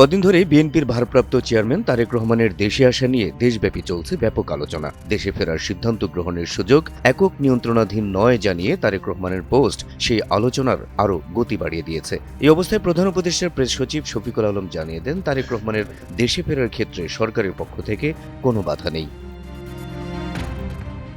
কদিন ধরে বিএনপির ভারপ্রাপ্ত চেয়ারম্যান তারেক রহমানের দেশে আসা নিয়ে দেশব্যাপী চলছে ব্যাপক আলোচনা। দেশে ফেরার সিদ্ধান্ত গ্রহণের সুযোগ একক নিয়ন্ত্রণাধীন নয় জানিয়ে তারেক রহমানের পোস্ট সেই আলোচনার আরও গতি বাড়িয়ে দিয়েছে। এই অবস্থায় প্রধান উপদেষ্টার প্রেস সচিব শফিকুল আলম জানিয়ে দেন, তারেক রহমানের দেশে ফেরার ক্ষেত্রে সরকারের পক্ষ থেকে কোনো বাধা নেই।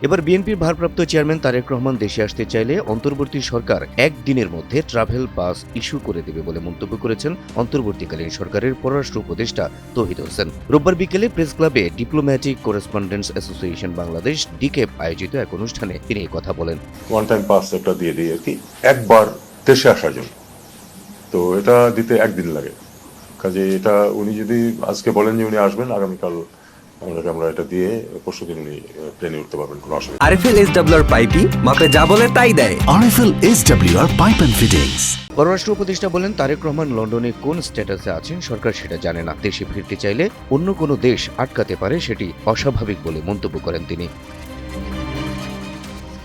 এবার বিএনপির ভারপ্রাপ্ত চেয়ারম্যান তারেক রহমান দেশে আসতে চাইলে অন্তর্বর্তী সরকার একদিনের মধ্যে ট্রাভেল পাস ইস্যু করে দেবে বলে মন্তব্য করেছেন অন্তর্বর্তীকালীন সরকারের পররাষ্ট্র উপদেষ্টা তহিদ হোসেন। রোববার বিকেলে প্রেস ক্লাবে ডিপ্লোম্যাটিক করেসপন্ডেন্টস অ্যাসোসিয়েশন বাংলাদেশ, ডিকেপ আয়োজিত এক অনুষ্ঠানে তিনি কথা বলেন। ওয়ান টাইম পাস একটা দিয়ে দিই কি, একবার দেশে আসার জন্য। তো এটা দিতে একদিন লাগে। কাজে এটা উনি যদি আজকে বলেন যে উনি আসবেন, আগামীকাল আমরা আমরা এটা দিয়ে পরশু দিন প্লেনে উঠতে পারবেন কোনো অসুবিধা। আরএফএল এস ডাব্লিউর পাইপি মাপে যা বলে তাই দেয়। RFL SWR pipe and fittings পররাষ্ট্র উপদেষ্টা বলেন তারেক রহমান লন্ডনে কোন স্ট্যাটাসে আছেন? সরকার সেটা জানে না। দেশে ফিরতে চাইলে অন্য কোনো দেশ আটকাতে পারে সেটি অস্বাভাবিক বলে মন্তব্য করেন তিনি।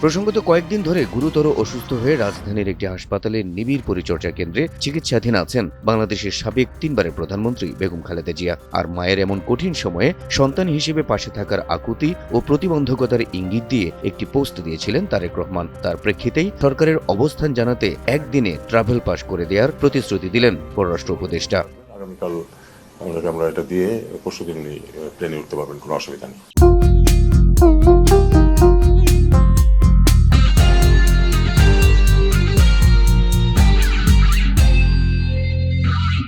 প্রসঙ্গত কয়েকদিন ধরে গুরুতর অসুস্থ হয়ে রাজধানীর একটি হাসপাতালে নিবিড় পরিচর্যা কেন্দ্রে চিকিৎসাধীন আছেন বাংলাদেশের সাবেক তিনবারের প্রধানমন্ত্রী বেগম খালেদা জিয়া। আর মায়ের এমন কঠিন সময়ে সন্তান হিসেবে পাশে থাকার আকুতি ও প্রতিবন্ধকতার ইঙ্গিত দিয়ে একটি পোস্ট দিয়েছিলেন তারেক রহমান। তার প্রেক্ষিতেই সরকারের অবস্থান জানাতে একদিনে ট্রাভেল পাস করে দেওয়ার প্রতিশ্রুতি দিলেন পররাষ্ট্র উপদেষ্টা। আগামীকাল আমরা এটা দিয়ে পরশু দিন উনি প্লেনে উঠতে পারবেন, কোনো অসুবিধা নেই।